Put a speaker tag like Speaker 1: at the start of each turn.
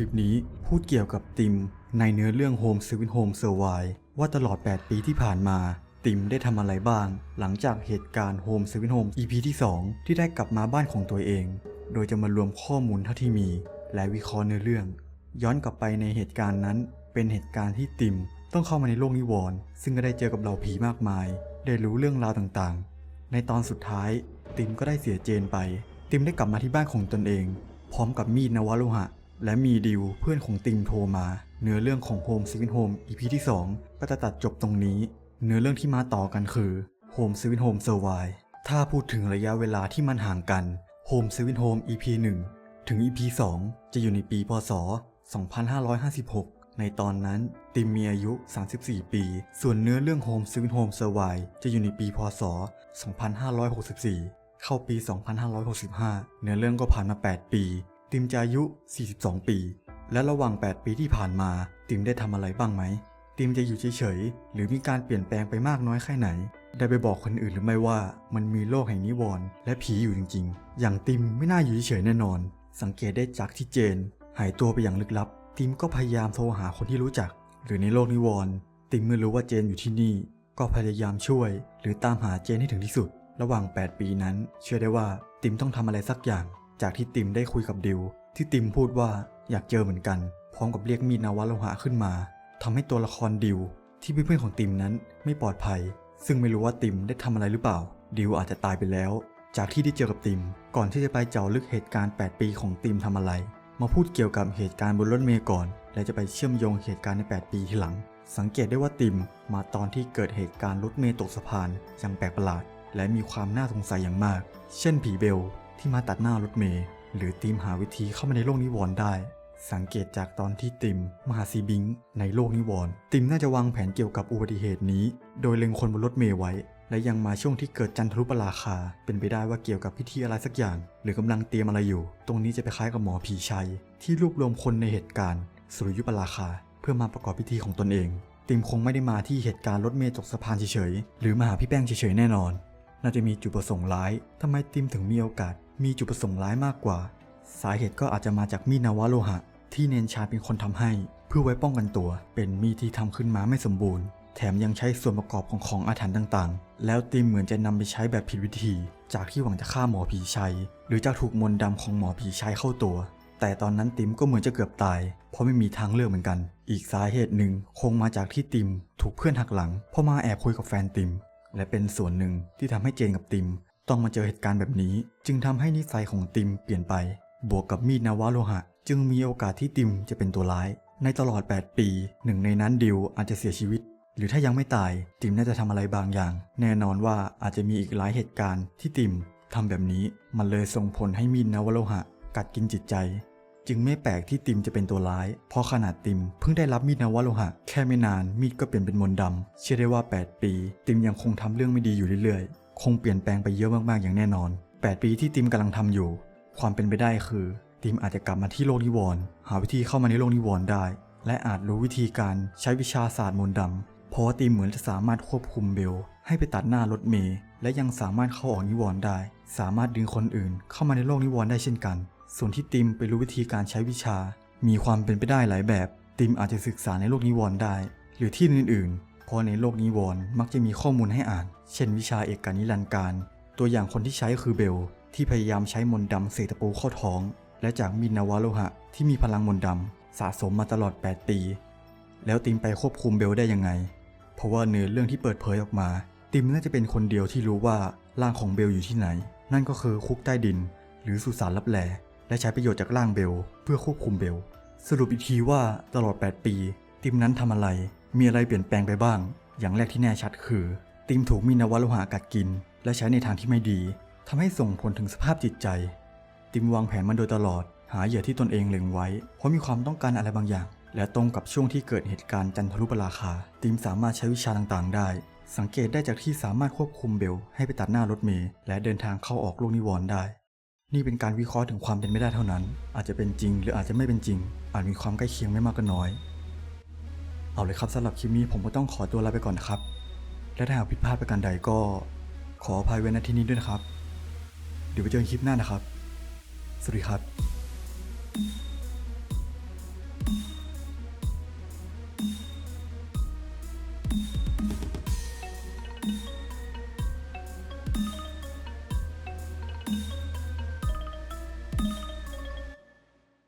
Speaker 1: ลิปนี้พูดเกี่ยวกับติมในเนื้อเรื่อง Home Sweet Home Survive ว่าตลอด 8 ปีที่ผ่านมา ติมได้ทำอะไรบ้าง หลังจากเหตุการณ์ Home Sweet Home EP ที่ 2 ที่ได้กลับมาบ้านของตัวเอง โดยจะมารวมข้อมูลเท่าที่มี และวิเคราะห์เนื้อเรื่อง ย้อนกลับไปในเหตุการณ์นั้น เป็นเหตุการณ์ที่ติมต้องเข้ามาในโลกนิวรณ์ซึ่งก็ได้เจอกับเหล่าผีมากมาย ได้รู้เรื่องราวต่างๆ ในตอนสุดท้าย ติมก็ได้เสียเจนไป ติมได้กลับมาที่บ้านของตนเอง พร้อมกับมีดนวโลหะ และมีดิวเพื่อนของติมโทรมา เนื้อเรื่องของ Home Sweet Home EP ที่ 2 ก็จะตัดจบตรงนี้ เนื้อเรื่องที่มาต่อกันคือ Home Sweet Home Survive ถ้าพูดถึงระยะเวลาที่มันห่างกัน Home Sweet Home EP 1 ถึง EP 2 จะอยู่ในปีพศ 2556 ในตอนนั้นติมมีอายุ 34 ปี ส่วนเนื้อเรื่อง Home Sweet Home Survive จะอยู่ในปีพศ 2564 เข้าปี 2565 เนื้อเรื่องก็ผ่านมา 8 ปี ติมจะอายุ 42 ปี และระหว่าง 8 ปีที่ผ่านมา ติมได้ทำอะไรบ้างไหม ติมจะอยู่เฉยๆ หรือมีการเปลี่ยนแปลงไปมากน้อยแค่ไหน ได้ไปบอกคนอื่นหรือไม่ว่า มันมีโลกแห่งนิวรณ์และผีอยู่จริงๆ อย่างติมไม่น่าอยู่เฉยๆแน่นอน สังเกตได้จากที่เจน หายตัวไปอย่างลึกลับ ติมก็พยายามโทรหาคนที่รู้จัก หรือในโลกนิวรณ์ติมเมื่อรู้ว่าเจนอยู่ที่นี่ ก็พยายามช่วย หรือตามหาเจนให้ถึงที่สุด ระหว่าง 8 ปีนั้น เชื่อได้ว่าติมต้องทำอะไรสักอย่าง จากที่ติมได้คุยกับดิว ที่ติมพูดว่าอยากเจอเหมือนกัน พร้อมกับเรียกมีดนาวะโลหะขึ้นมาทำให้ตัวละครดิว ที่เป็นเพื่อนของติมนั้นไม่ปลอดภัย ซึ่งไม่รู้ว่าติมได้ทำอะไรหรือเปล่า ดิวอาจจะตายไปแล้ว จากที่ได้เจอกับติม ก่อนที่จะไปเจาะลึกเหตุการณ์ 8 ปีของติมทำอะไร มาพูดเกี่ยวกับเหตุการณ์บนรถเมล์ก่อน และจะไปเชื่อมโยงเหตุการณ์ใน 8 ปีที่หลัง สังเกตได้ว่าติมมาตอนที่เกิดเหตุการณ์รถเมล์ตกสะพานอย่างแปลกประหลาด และมีความน่าสงสัยอย่างมาก เช่นผีเบล ที่มาตัดหน้ารถเมล์หรือติมหาวิธีเข้ามาในโลกนิวรณ์ได้ สังเกตจากตอนที่ติมมาหาซีบิงในโลกนิวรณ์ติมน่าจะวางแผนเกี่ยวกับอุบัติเหตุนี้ โดยเล็งคนบนรถเมล์ไว้ และยังมาช่วงที่เกิดจันทรุปราคา เป็นไปได้ว่าเกี่ยวกับพิธีอะไรสักอย่าง หรือกำลังเตรียมอะไรอยู่ ตรงนี้จะไปคล้ายกับหมอผีชัย ที่รวบรวมคนในเหตุการณ์ สุริยุปราคา เพื่อมาประกอบพิธีของตนเองติมคงไม่ได้มาที่เหตุการณ์รถเมล์ตกสะพานเฉยๆ หรือมาหาพี่แป้งเฉยๆ แน่นอน น่าจะมีจุดประสงค์ร้าย ทำไมติมถึงมีโอกาส มีจุดประสงค์ร้ายมากกว่า สาเหตุก็อาจจะมาจากมีดนาวะโลหะ ที่เนนชาเป็นคนทำให้ เพื่อไว้ป้องกันตัว เป็นมีดที่ทำขึ้นมาไม่สมบูรณ์ แถมยังใช้ส่วนประกอบของของอาถรรพ์ต่างๆ แล้วติมเหมือนจะนำไปใช้แบบผิดวิธี จากที่หวังจะฆ่าหมอผีชัย หรือจะถูกมนต์ดำของหมอผีชัยเข้าตัว แต่ตอนนั้นติมก็เหมือนจะเกือบตาย เพราะไม่มีทางเลือกเหมือนกัน อีกสาเหตุหนึ่งคงมาจากที่ติม ถูกเพื่อนหักหลังเพราะมาแอบคุยกับแฟนติมและเป็นส่วนหนึ่งที่ทำให้เจนกับติม ต้องมาเจอเหตุการณ์แบบนี้ จึงทำให้นิสัยของติมเปลี่ยนไป บวกกับมีดนาวะโลหะ จึงมีโอกาสที่ติมจะเป็นตัวร้าย ในตลอด 8 ปีหนึ่งในนั้นดิวอาจจะเสียชีวิต หรือถ้ายังไม่ตาย ติมน่าจะทำอะไรบางอย่าง แน่นอนว่าอาจจะมีอีกหลายเหตุการณ์ที่ติมทำแบบนี้มันเลยส่งผลให้มีดนาวะโลหะ กัดกินจิตใจ จึงไม่แปลกที่ติมจะเป็นตัวร้าย เพราะขนาดติมเพิ่งได้รับมีดนาวะโลหะ แค่ไม่นานมีดก็เปลี่ยนเป็นมนต์ดำเชื่อได้ว่า 8 ปี ติมยังคงทำเรื่องไม่ดีอยู่เรื่อยๆ คงเปลี่ยนแปลงไปเยอะมากๆอย่างแน่นอน 8 ปีที่ติมกำลังทำอยู่ ความเป็นไปได้คือติมอาจจะกลับมาที่โลกนิวรณ์หาวิธีเข้ามาในโลกนิวรณ์ได้ และอาจรู้วิธีการใช้วิชาศาสตร์มนต์ดำเพราะว่าติมเหมือนจะสามารถควบคุมเบลให้ไปตัดหน้ารถเมล์และยังสามารถเข้าออกนิวรณ์ได้ สามารถดึงคนอื่น เข้ามาในโลกนิวรณ์ได้เช่นกัน ส่วนที่ติมไปรู้วิธีการใช้วิชา มีความเป็นไปได้หลายแบบ ติมอาจจะศึกษาในโลกนิวรณ์ได้ หรือที่อื่นๆ เพราะในโลกนิวรณ์มักจะมีข้อมูลให้อ่าน เช่นวิชาเอกการนิรันดร์การ ตัวอย่างคนที่ใช้คือเบล ที่พยายามใช้มนต์ดำเสตะปูเข้าท้อง และจากมินนาวาโลหะ ที่มีพลังมนต์ดำสะสมมาตลอด 8 ปี แล้วติมไปควบคุมเบลได้ยังไง เพราะว่าเนื้อเรื่องที่เปิดเผยออกมา ติมน่าจะเป็นคนเดียวที่รู้ว่าร่างของเบลอยู่ที่ไหน นั่นก็คือคุกใต้ดิน หรือสุสานลับแลและใช้ประโยชน์จากร่างเบลเพื่อควบคุมเบล สรุปอีกทีว่าตลอด 8 ปี ติมนั้นทำอะไร มีอะไรเปลี่ยนแปลงไปบ้าง อย่างแรกที่แน่ชัดคือ ติมถูกมีนาวะโลหะกัดกิน และใช้ในทางที่ไม่ดีทำให้ส่งผลถึงสภาพจิตใจ ติมวางแผนมาโดยตลอด หาเหยื่อที่ตนเองเล็งไว้ เพราะมีความต้องการอะไรบางอย่าง และตรงกับช่วงที่เกิดเหตุการณ์จันทรุปราคา ติมสามารถใช้วิชาต่างๆ ได้ สังเกตได้จากที่สามารถควบคุมเบลให้ไปตัดหน้ารถเมล์และเดินทางเข้าออกโลกนิวรณ์ได้นี่เป็นการวิเคราะห์ถึงความเป็นไม่ได้เท่านั้น อาจจะเป็นจริงหรืออาจจะไม่เป็นจริง อาจมีความใกล้เคียงไม่มากก็น้อย เอาเลยครับสำหรับคลิปนี้ผมก็ต้องขอตัวลาไปก่อนนะครับ และถ้าหากผิดพลาดประการใดก็ขออภัยไว้ณที่นี้ด้วยนะครับ เดี๋ยวไปเจอกันคลิปหน้านะครับ สวัสดีครับ